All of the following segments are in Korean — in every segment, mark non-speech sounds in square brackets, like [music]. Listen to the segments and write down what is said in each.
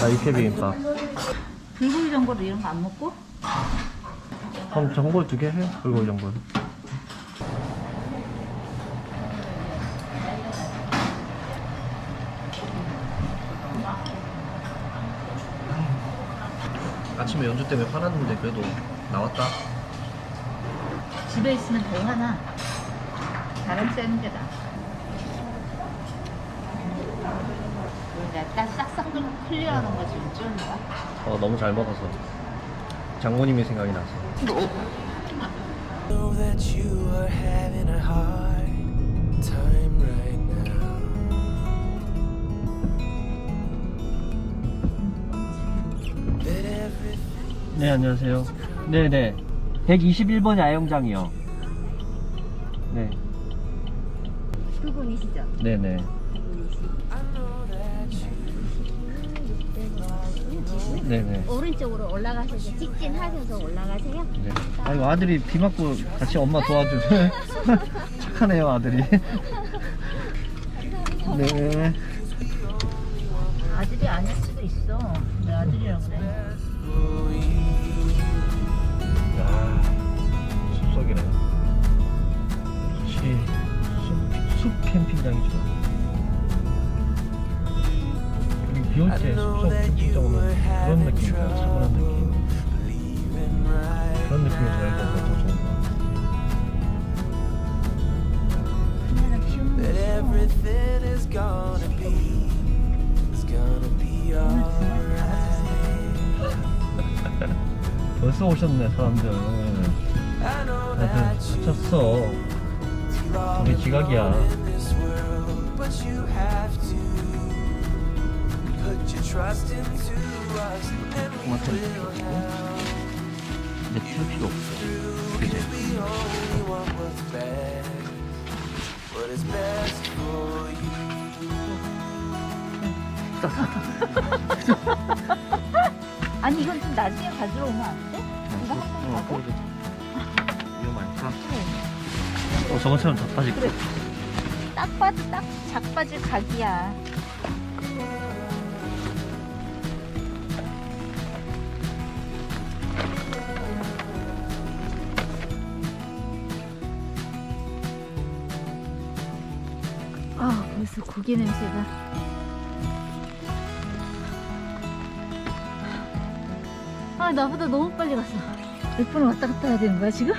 나 육회 비빔밥. 불고기 전골 이런 거 안 먹고? 그럼 전골 두 개 해. 불고기 전골. 아침에 연주 때문에 화났는데 그래도 나왔다. 집에 있으면 더 화나. 바람 쐬는 게 나아. 내가 딱 싹싹 끓- 클리어하는 거 지금 찍은 거야? 어 너무 잘 먹어서 장모님이 생각이 나서. know that you are having a hard time right now. That everything 네 안녕하세요. 네네. 121번 야영장이요. 네. 두 분이시죠? 네네. 네네. 오른쪽으로 올라가셔서 직진하셔서 올라가세요. 네. 아이고 아들이 비 맞고 같이 엄마 도와주네. [laughs] 착하네요 아들이. 네. 아들이 아닐 수도 있어. 내 아들이라고 그래. 때 숲속 오면 그런 느낌이에요. 차분한 느낌. 그런 느낌이 저희가 더 좋은 것 같아요. 그냥 키우는 that 거. everything is gonna be is gonna be alright. 벌써 오셨네 사람들. I know 다들 다쳤어. 우리 지각이야. 고 help. 이제 튀울 필요 없어. you. [laughs] 아니 이건 좀 나중에 가지러 오면 안 돼? 이거 한번 가고? 어, 위험하니까. 어, 저번처럼 다 빠질 그래. 딱 봐도 딱 작바질 각이야. 벌써 고기 냄새가. 아, 나보다 너무 빨리 갔어. 몇분 왔다 갔다 해야 되는 거야, 지금?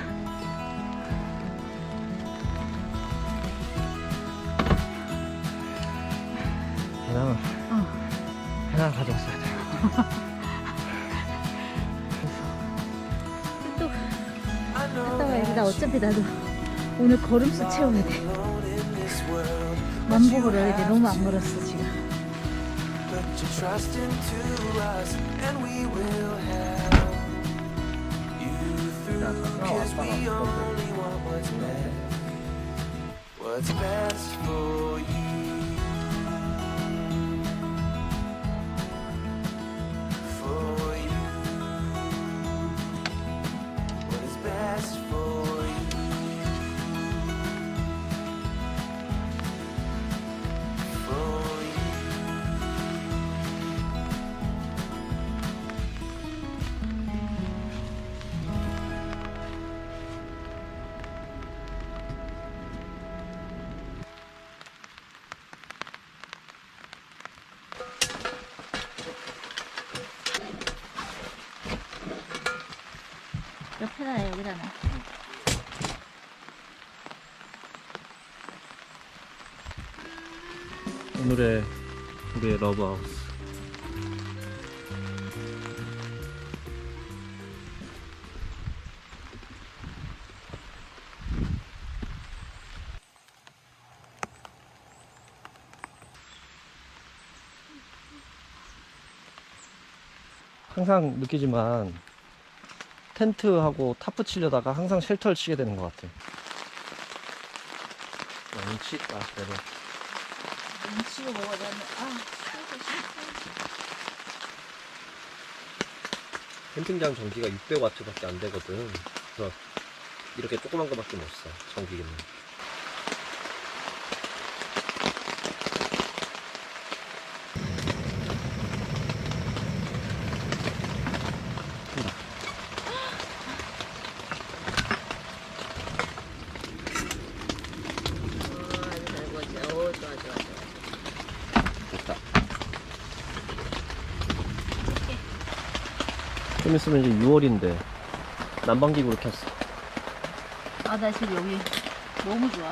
해낭을, 어. 해낭 가져왔어야 돼. 또 갔다 와야지. 나 어차피 나도 오늘 걸음수 채워야 돼. 만보 걸어야 돼. 너무 안 걸었어, 지금. put your trust 여기다 놔. 오늘의 우리의 러브하우스. 항상 느끼지만 텐트하고 타프 치려다가 항상 쉘터를 치게 되는 것 같아요. 눈치 있다, 아, 그래도. 눈치고 뭐가 되면, 아, 캠핑장 전기가 600W밖에 안 되거든. 그래서 이렇게 조그만 거밖에 못 써, 전기기는. 좀 있으면 이제 6월인데 난방기구를 켰어. 아, 나 지금 여기 너무 좋아.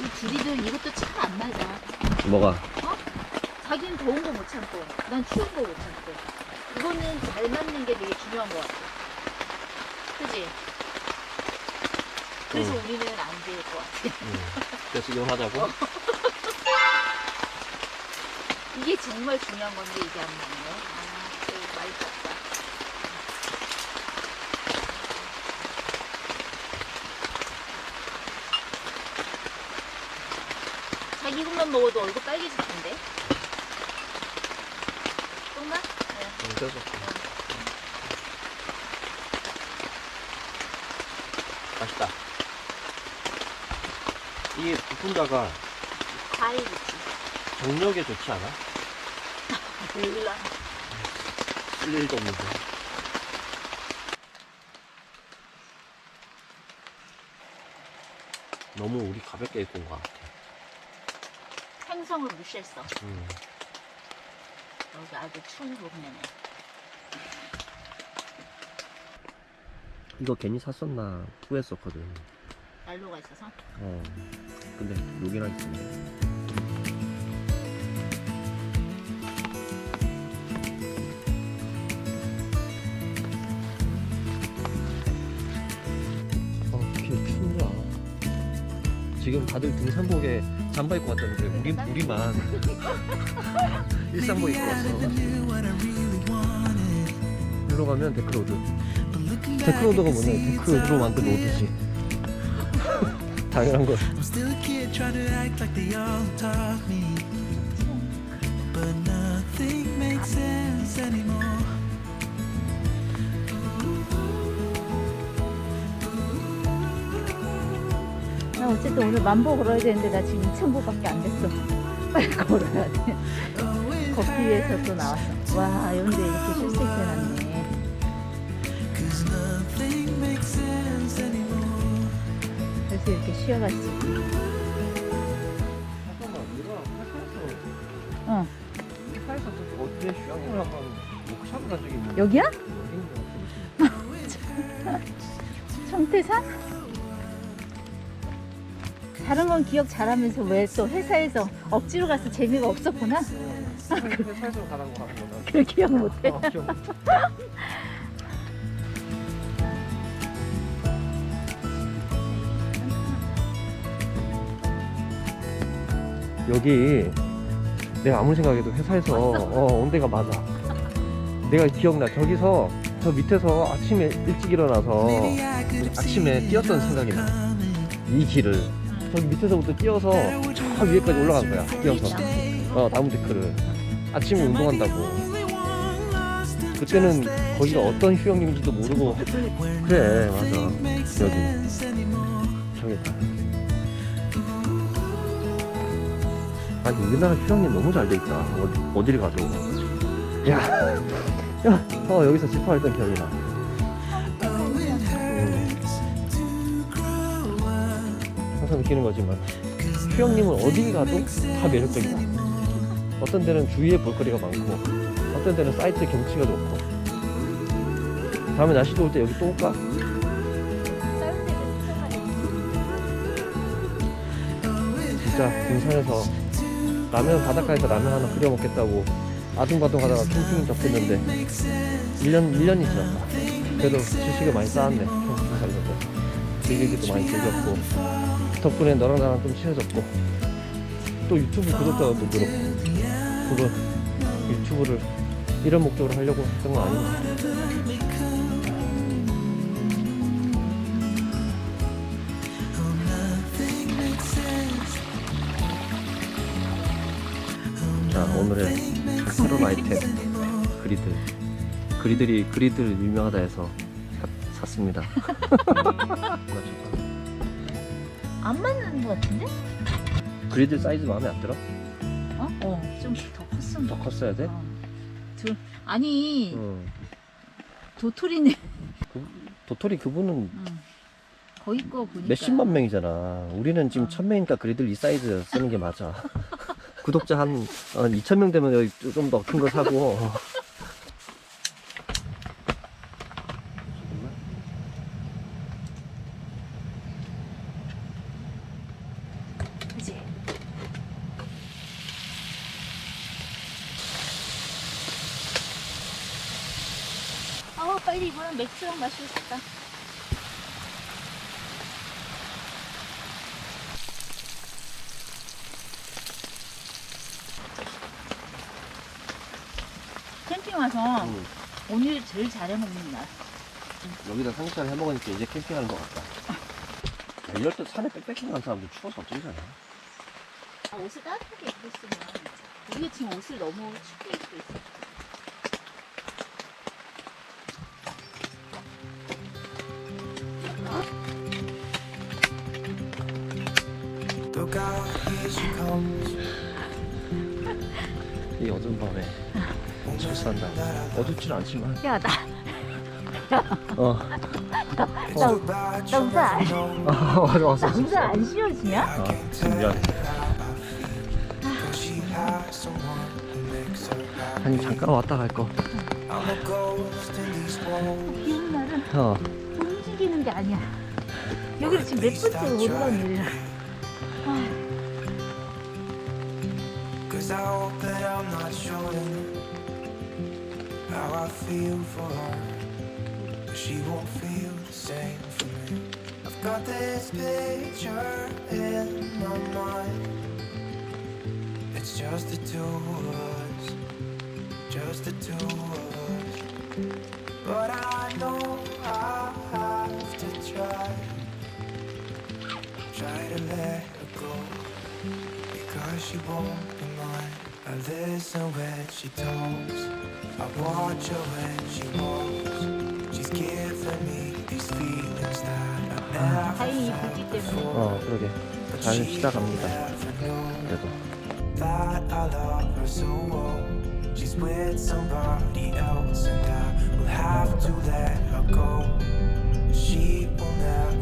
이 둘이들 이것도 참 안 맞아. 뭐가? 자기는 더운 거 못 참고, 난 추운 거 못 참고. 이거는 잘 맞는 게 되게 중요한 것 같아. 그지? 그래서 응. 우리는 안 될 것 같아. 그래서 이혼하자고? [laughs] 이게 정말 중요한 건데 이게 안 맞네. 아, 그 많이 컸다. 자기 이것만 먹어도 얼굴 빨개질 텐데. 똥나? 네. 응, 그래서. 맛있다. 이게 부푼자가 과일이지. 정력에 좋지 않아? 몰라. 쓸 일도 없는데. 너무 우리 가볍게 입고 온 것 같아. 생성을 무시했어. 음. 여기 아주 추운 동네네. 이거 괜히 샀었나 후회했었거든. 난로가 있어서. 어. 근데 여기랑 있네. 지금 다들 등산복에 잠바 입고 왔다는데 우리 우리만 일상복 입고 왔어. 일로 가면 데크로드. 데크로드가 뭐냐? 데크로 만든 로드지. 당연한 anymore. 나 어쨌든 오늘 만보 걸어야 되는데 나 지금 2,000보밖에 안 됐어. [laughs] 빨리 걸어야 돼. 걷기 위해서 또 나왔어. 와, 근데 이렇게 쉴 수 있게 anymore. 그래서 이렇게 회사에서 어. 여기야? [laughs] 청태산? 다른 건 기억 잘하면서 왜 또 회사에서 억지로 가서 재미가 없었구나? 회사에서 가는 거 하는 거다. [laughs] 그걸 기억 못해. 어, 기억 못 [laughs] 여기 내가 아무리 생각해도 회사에서 어, 온 데가 맞아. 내가 기억나. 저기서 저 밑에서 아침에 일찍 일어나서 아침에 뛰었던 생각이 나. 이 길을 저기 밑에서부터 뛰어서 저 위에까지 올라간 거야. 뛰어서. 어, 나무 데크를. 아침에 운동한다고. 그때는 거기가 어떤 휴양림인지도 모르고 그래 맞아 여기. 저기다 아니 우리나라 휴양림 너무 잘 돼 있다 어디, 어디를 가도 야, [laughs] 야, 어 여기서 집화했던 기억이 나 항상 느끼는 거지만 휴양림은 어디 가도 다 매력적이다. 어떤 데는 주위에 볼거리가 많고 어떤 데는 사이트 경치가 좋고. 다음에 날씨 좋을 때 여기 또 올까? 진짜 등산에서 라면 바닷가에서 라면 하나 끓여 먹겠다고 아둥바둥 하다가 캠핑 접했는데 1년, 1년이 지났다. 그래도 지식을 많이 쌓았네. 살면서 즐기기도 많이 즐겼고 덕분에 너랑 나랑 좀 친해졌고 또 유튜브 구독자가 또 늘었고 그거 유튜브를 이런 목적으로 하려고 했던 건 아닌데 자 오늘의 새로운 아이템 그리드 그리들이 그리들 유명하다 해서 사- 샀습니다 맞춰봐. [laughs] 안 맞는 것 같은데? 그리들 사이즈 마음에 안 들어? 어? 어, 좀 더 컸으면 더. 컸어야 돼? 어. 둘, 아니, 응. 도토리네. 도토리 그분은 응. 거기 거 보니까. 몇십만 명이잖아. 우리는 지금 어. 천 명이니까 그리들 이 사이즈 쓰는 게 맞아. [laughs] 구독자 한, 한 2천 명 되면 좀더 큰 거 사고 [laughs] 빨리 이번엔 맥주랑 마시고 싶다. 캠핑 와서 응. 오늘 제일 잘해 먹는 날. 여기다 삼겹살 해 먹으니까 이제 캠핑하는 것 같다. 야, 이럴 때 산에 빽빽히 간 사람들 추워서 어쩌잖아. 아, 옷을 따뜻하게 입고 있으면 우리가 지금 옷을 너무 춥게 입고 있어. 이 어두운 밤에 철수한다. 어둡진 않지만. 야, 나, 어. Bad 나 you'll 우산 안. 아, 맞아, 왔어. 나 우산 안 씌워주냐? 아, 미안. 아니, 잠깐 왔다 갈 거. I'm a ghost in these walls. 비 오는 날은 어. 움직이는 게 아니야. 여기를 지금 몇 번째 오르는 일이야. Cause I hope that I'm not showing how I feel for her. But she won't feel the same for me. I've got this picture in my mind. It's just the two of us, just the two of us. But I know I have to try, try to let her go. Because she won't. I listen when she talks. I watch her when she walks. She's giving me these feelings that I never 다행히 felt 보기 때문에. before. 어, 그러게. But 잘 she 시작합니다. will never know 그래도. that I love her so well. She's with somebody else, and I will have to let her go. She will never